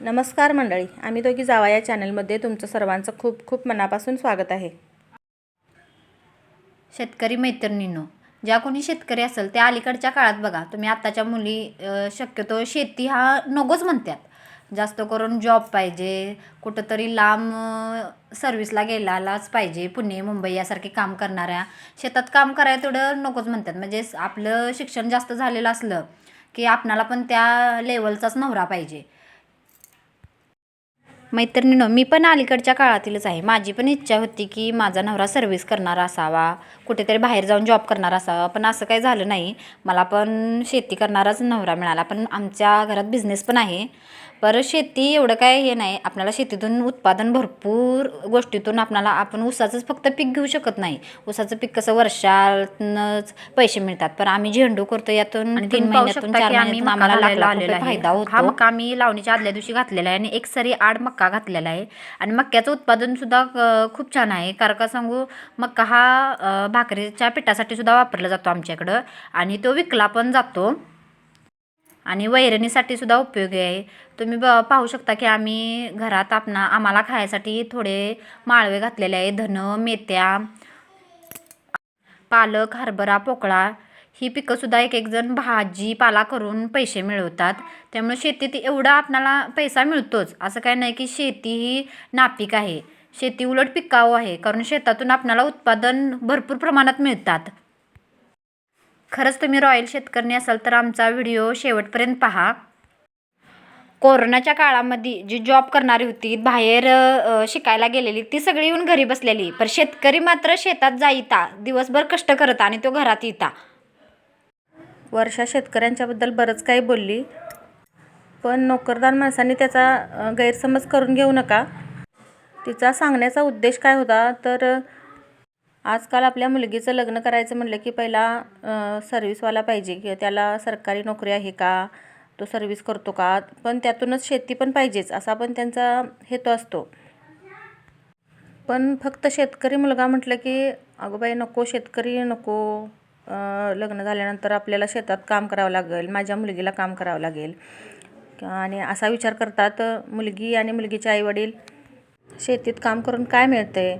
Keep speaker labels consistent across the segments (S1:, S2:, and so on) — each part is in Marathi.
S1: नमस्कार मंडळी आम्ही दोघी जावा या चॅनलमध्ये तुमचं सर्वांचं खूप खूप मनापासून स्वागत आहे.
S2: शेतकरी मैत्रिणींनो ज्या कोणी शेतकरी असेल त्या अलीकडच्या काळात बघा तुम्ही आत्ताच्या मुली शक्यतो शेती हा नकोच म्हणतात. जास्त करून जॉब पाहिजे कुठंतरी लांब सर्व्हिसला गेलालाच पाहिजे पुणे मुंबई यासारखे काम करणाऱ्या. शेतात काम करायला तेवढं नकोच म्हणतात. म्हणजे आपलं शिक्षण जास्त झालेलं असलं की आपणाला पण त्या लेवलचाच नवरा पाहिजे. मैत्रिणीनो मी पण अलीकडच्या काळातीलच आहे. माझी पण इच्छा होती की माझा नवरा सर्व्हिस करणारा असावा कुठेतरी बाहेर जाऊन जॉब करणारा असावा पण असं काही झालं नाही. मला पण शेती करणाराच नवरा मिळाला पण आमच्या घरात बिझनेस पण आहे. परत शेती एवढं काय हे नाही. आपल्याला शेतीतून उत्पादन भरपूर गोष्टीतून आपल्याला आपण ऊसाचंच फक्त पीक घेऊ शकत नाही. ऊसाचं पीक कसं वर्षातनंच पैसे मिळतात. पण आम्ही झेंडू करतो यातून तीन महिन्यातून चार महिन्यातून आम्हाला फायदा
S3: हा
S2: होतो.
S3: मका आम्ही लावणीच्या आदल्या दिवशी घातलेला आहे आणि एक सरी आड मक्का घातलेला आहे. आणि मक्याचं उत्पादन सुद्धा खूप छान आहे. कारण का सांगू मक्का हा भाकरीच्या पिठासाठी सुद्धा वापरला जातो आमच्याकडं. आणि तो विकला पण जातो. आणि वैरणीसाठी सुद्धा उपयोगी आहे. तुम्ही ब पाहू शकता की आम्ही घरात आपणा आम्हाला खायसाठी थोडे माळवे घातलेले आहे. धन मेथ्या पालक हरभरा पोकळा ही पिकंसुद्धा एक एक जण भाजी पाला करून पैसे मिळवतात. त्यामुळे शेतीत एवढा आपणाला पैसा मिळतोच. असं काय नाही की शेती ही नापीक आहे. शेती उलट पिकाऊ आहे. कारण शेतातून आपणाला उत्पादन भरपूर प्रमाणात मिळतात. खरंच तुम्ही रॉयल शेतकरी असाल तर आमचा व्हिडिओ शेवटपर्यंत पहा. कोरोनाच्या काळामध्ये जी जॉब करणारी होती बाहेर शिकायला गेलेली ती सगळी येऊन घरी बसलेली. पण शेतकरी मात्र शेतात जाईता दिवसभर कष्ट करत आणि तो घरात येता.
S1: वर्षा शेतकऱ्यांच्याबद्दल बरंच काही बोलली. पण नोकरदार माणसांनी त्याचा गैरसमज करून घेऊ नका. तिचा सांगण्याचा उद्देश काय होता? तर आजकाल आपल्या मुलगीचं लग्न करायचं म्हटलं की पहिला सर्व्हिसवाला पाहिजे. की त्याला सरकारी नोकरी आहे का? तो सर्व्हिस करतो का? पण त्यातूनच शेती पण पाहिजेच असा पण त्यांचा हेतू असतो. पण फक्त शेतकरी मुलगा म्हटलं की अगं बाई नको शेतकरी नको. लग्न झाल्यानंतर आपल्याला शेतात काम करावं लागेल माझ्या मुलगीला काम करावं लागेल. आणि असा विचार करतात मुलगी आणि मुलगीचे आईवडील. शेतीत काम करून काय मिळते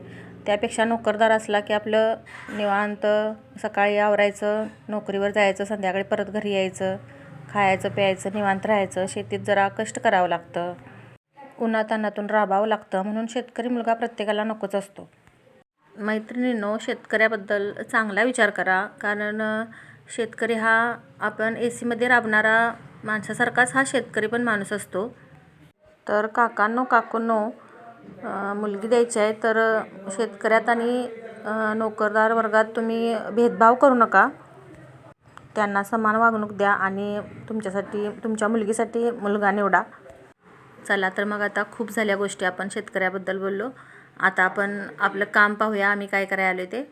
S1: त्यापेक्षा नोकरदार असला की आपलं निवांत सकाळी आवरायचं नोकरीवर जायचं संध्याकाळी परत घरी यायचं खायचं प्यायचं निवांत राहायचं शेतीत जरा कष्ट करावं लागतं. उन्हातान्हातून राबावं लागतं म्हणून शेतकरी मुलगा प्रत्येकाला नकोच असतो. मैत्रिणींनो शेतकऱ्याबद्दल चांगला विचार करा कारण शेतकरी हा आपण ए सीमध्ये राबणारा माणसासारखाच हा शेतकरी पण माणूस असतो. तर काकांनो काकूंनो मुलगी द्यायची आहे तर शेतकऱ्यात आणि नोकरदार वर्गात तुम्ही भेदभाव करू नका. त्यांना समान वागणूक द्या आणि तुमच्यासाठी तुमच्या मुलगीसाठी मुलगा निवडा. चला तर मग आता खूप झाल्या गोष्टी आपण शेतकऱ्याबद्दल बोललो. आता आपण आपलं काम पाहूया आम्ही काय करायला आलो ते.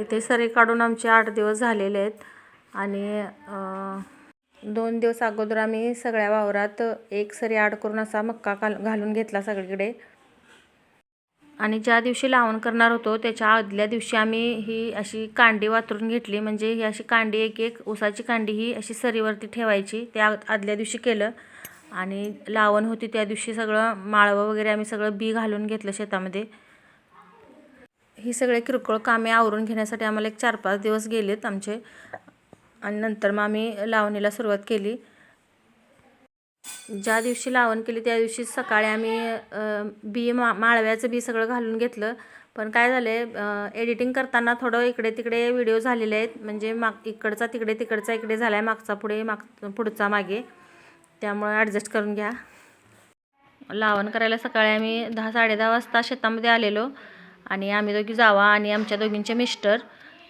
S1: इथे सरी काढून आमचे आठ दिवस झालेले आहेत आणि दोन दिवस अगोदर आम्ही सगळ्या वावरात एक सरी आड करून असा मक्का घालून घेतला सगळीकडे. आणि ज्या दिवशी लावण करणार होतो त्याच्या आदल्या दिवशी आम्ही ही अशी कांडी वातरून घेतली. म्हणजे ही अशी कांडी एक एक ऊसाची कांडी ही अशी सरीवरती ठेवायची. त्या आदल्या दिवशी केलं. आणि लावण होती त्या दिवशी सगळं माळवं वगैरे आम्ही सगळं बी घालून घेतलं शेतामध्ये. ही सगळे किरकोळ कामे आवरून घेण्यासाठी आम्हाला एक चार पाच दिवस गेलेत आमचे. आणि नंतर मग आम्ही लावणीला सुरुवात केली. ज्या दिवशी लावण केली त्या दिवशी सकाळी आम्ही बी मा माळव्याचं बी सगळं घालून घेतलं. पण काय झालं आहे एडिटिंग करताना थोडं इकडे तिकडे व्हिडिओ झालेले आहेत. म्हणजे माग इकडचा तिकडे तिकडचा इकडे झाला आहे मागचा पुढे माग पुढचा मागे. त्यामुळे ॲडजस्ट करून घ्या. लावण करायला सकाळी आम्ही दहा साडेदहा वाजता शेतामध्ये आलेलो. आणि आम्ही दोघी जावा आणि आमच्या दोघींचे मिस्टर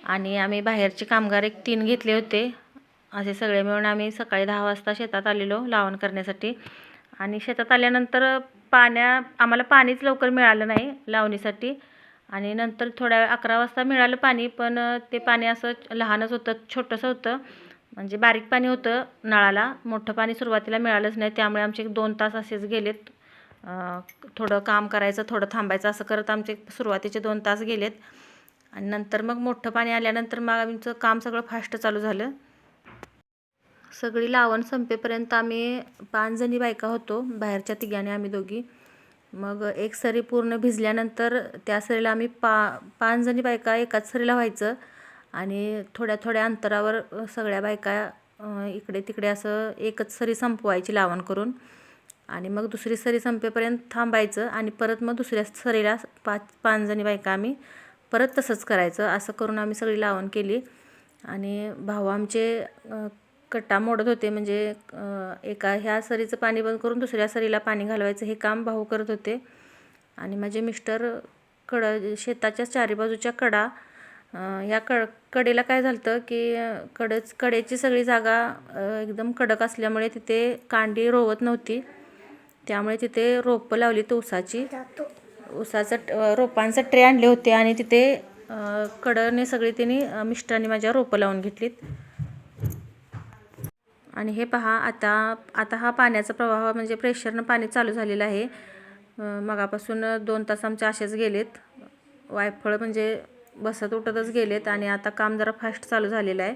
S1: आणि आम्ही बाहेरचे कामगार एक तीन घेतले होते. असे सगळे मिळून आम्ही सकाळी दहा वाजता शेतात आलेलो लावण करण्यासाठी. आणि शेतात आल्यानंतर पाण्या आम्हाला पाणीच लवकर मिळालं नाही लावणीसाठी. आणि नंतर थोड्या अकरा वाजता मिळालं पाणी पण ते पाणी असं लहानच होतं छोटंसं होतं. म्हणजे बारीक पाणी होतं नळाला. मोठं पाणी सुरुवातीला मिळालंच नाही. त्यामुळे आमचे एक दोन तास असेच गेलेत. थोडं काम करायचं थोडं थांबायचं असं करत आमचे सुरुवातीचे दोन तास गेलेत. आणि नंतर मग मोठं पाणी आल्यानंतर मग आमचं काम सगळं फास्ट चालू झालं. सगळी लावण संपेपर्यंत आम्ही पाच जणी बायका होतो बाहेरच्या तिघाने आम्ही दोघी. मग एक सरी पूर्ण भिजल्यानंतर त्या सरीला आम्ही पा पाच जणी बायका एकाच सरीला व्हायचं आणि थोड्या थोड्या अंतरावर सगळ्या बायका इकडे तिकडे असं एकच सरी संपवायची लावण करून आणि मग दुसरी सरी संपेपर्यंत थांबायचं आणि परत मग दुसऱ्या सरीला पाच पाच जणी बायका आम्ही परत तसंच करायचं असं करून आम्ही सगळी लावण केली. आणि भाऊ आमचे कट्टा मोडत होते. म्हणजे एका ह्या सरीचं पाणी बंद करून दुसऱ्या सरीला पाणी घालवायचं हे काम भाऊ करत होते. आणि माझे मिस्टर कड शेताच्या चारी बाजूच्या कडा ह्या कड कडेला काय झालं होतं की कडच कडेची सगळी जागा एकदम कडक असल्यामुळे तिथे कांडी रोवत नव्हती. त्यामुळे तिथे रोपं लावली तर ऊसाची. ऊसाचं रोपांचं ट्रे आणले होते आणि तिथे कडने सगळी त्यांनी मिस्टरांनी माझ्या रोपं लावून घेतलीत. आणि हे पहा आता आता हा पाण्याचा प्रवाह म्हणजे प्रेशरनं पाणी चालू झालेलं आहे. मगापासून दोन तास आमचे असेच गेलेत. वायफळ म्हणजे बसत उठतच गेलेत आणि आता काम जरा फास्ट चालू झालेलं आहे.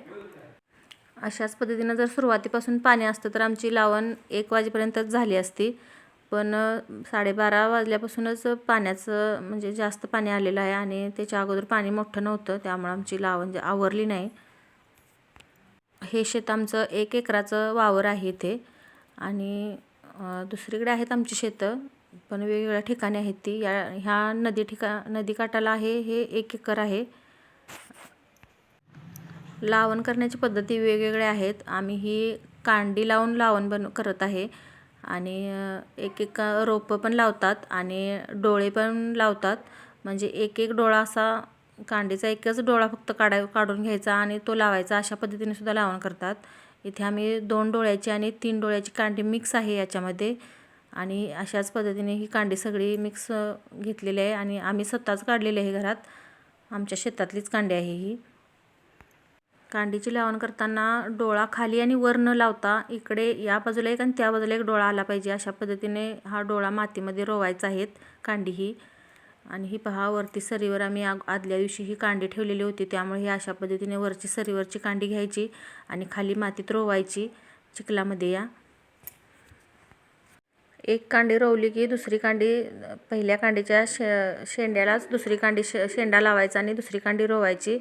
S1: अशाच पद्धतीनं जर सुरुवातीपासून पाणी असतं तर आमची लावण एक वाजेपर्यंतच झाली असती. पण साडेबारा वाजल्यापासूनच पाण्याचं म्हणजे जास्त पाणी आलेलं आहे आणि त्याच्या अगोदर पाणी मोठं नव्हतं. त्यामुळे आमची लावण जे आवरली नाही. हे शेत आमचं एक एकराचं वावर आहे इथे. आणि दुसरीकडे आहेत आमची शेतं पण वेगवेगळ्या ठिकाणी आहेत ती. या ह्या नदी ठिका नदीकाठाला आहे हे एक एकर आहे. लावण करण्याची पद्धती वेगवेगळ्या आहेत. आम्ही ही कांडी लावून लावण बन करत आहे. आणि एक एक रोपं पण लावतात आणि डोळे पण लावतात. म्हणजे एक एक डोळा असा कांडीचा एकच डोळा फक्त काढाय काढून घ्यायचा आणि तो लावायचा. अशा पद्धतीने सुद्धा लावण करतात. इथे आम्ही दोन डोळ्याची आणि तीन डोळ्याची कांडी मिक्स आहे याच्यामध्ये. आणि अशाच पद्धतीने ही कांडी सगळी मिक्स घेतलेली आहे आणि आम्ही स्वतःच काढलेली आहे घरात. आमच्या शेतातलीच कांडी आहे ही. कांडीची लावण करताना डोळा खाली आणि वर न लावता इकडे या बाजूला एक आणि त्या बाजूला एक डोळा आला पाहिजे. अशा पद्धतीने हा डोळा मातीमध्ये रोवायचा आहेत कांडी ही. आणि ही पहा वरती सरीवर आम्ही आग आदल्या दिवशी ही कांडी ठेवलेली होती. त्यामुळे ही अशा पद्धतीने वरची सरीवरची कांडी घ्यायची आणि खाली मातीत रोवायची. चिखलामध्ये या. एक कांडी रोवली की दुसरी कांडी पहिल्या कांडीच्या शे शेंड्यालाच दुसरी कांडी शे शेंडा लावायचा आणि दुसरी कांडी रोवायची.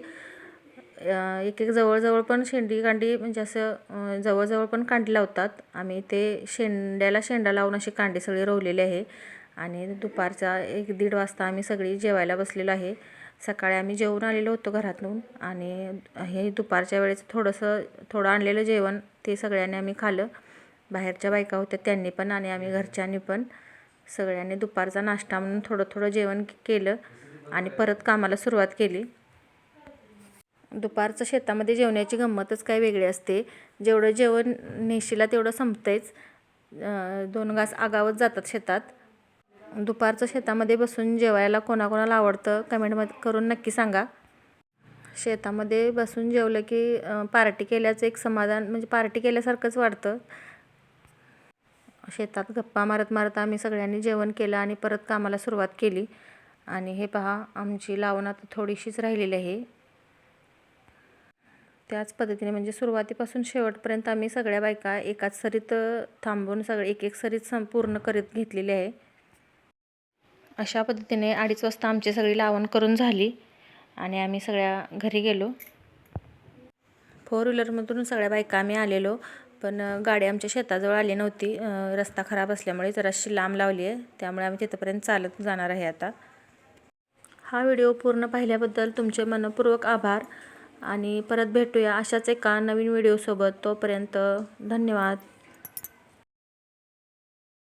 S1: एक एक जवळजवळ पण शेंडी कांडी म्हणजे असं जवळजवळ पण कांडी लावतात. आम्ही ते शेंड्याला शेंडा लावून अशी कांडी सगळी रोवलेली आहे. आणि दुपारचा एक दीड वाजता आम्ही सगळी जेवायला बसलेलो आहे. सकाळी आम्ही जेवून आलेलो होतो घरातून आणि हे दुपारच्या वेळेस थोडंसं थोडं आणलेलं जेवण ते सगळ्यांनी आम्ही खाल्लं. बाहेरच्या बायका होत्या त्यांनी पण आणि आम्ही घरच्यांनी पण सगळ्यांनी दुपारचा नाश्ता म्हणून थोडं थोडं जेवण केलं आणि परत कामाला सुरुवात केली. दुपारचं शेतामध्ये जेवण्याची गंमतच काय वेगळी असते. जेवढं जेवण नेशीला तेवढं संपतंयच. दोन घास आगावत जातात शेतात. दुपारचं शेतामध्ये बसून जेवायला कोणाकोणाला आवडतं कमेंटमध्ये करून नक्की सांगा. शेतामध्ये बसून जेवलं की पार्टी केल्याचं एक समाधान म्हणजे पार्टी केल्यासारखंच वाटतं. शेतात गप्पा मारत मारत आम्ही सगळ्यांनी जेवण केलं आणि परत कामाला सुरुवात केली. आणि हे पहा आमची लावण आता थोडीशीच राहिलेली आहे. त्याच पद्धतीने म्हणजे सुरुवातीपासून शेवटपर्यंत आम्ही सगळ्या बायका एकाच सरीत थांबून सगळे एक एक सरीत संपूर्ण करीत घेतलेली आहे. अशा पद्धतीने अडीच वाजता आमची सगळी लावण करून झाली आणि आम्ही सगळ्या घरी गेलो. फोर व्हीलरमधून सगळ्या बायका आम्ही आलेलो पण गाडी आमच्या शेताजवळ आली नव्हती. रस्ता खराब असल्यामुळे जराशी लांब लावली आहे त्यामुळे आम्ही तिथंपर्यंत चालत जाणार आहे आता. हा व्हिडिओ पूर्ण पाहिल्याबद्दल तुमचे मनपूर्वक आभार आणि परत भेटूया अशाच एका नवीन व्हिडिओसोबत. तोपर्यंत धन्यवाद.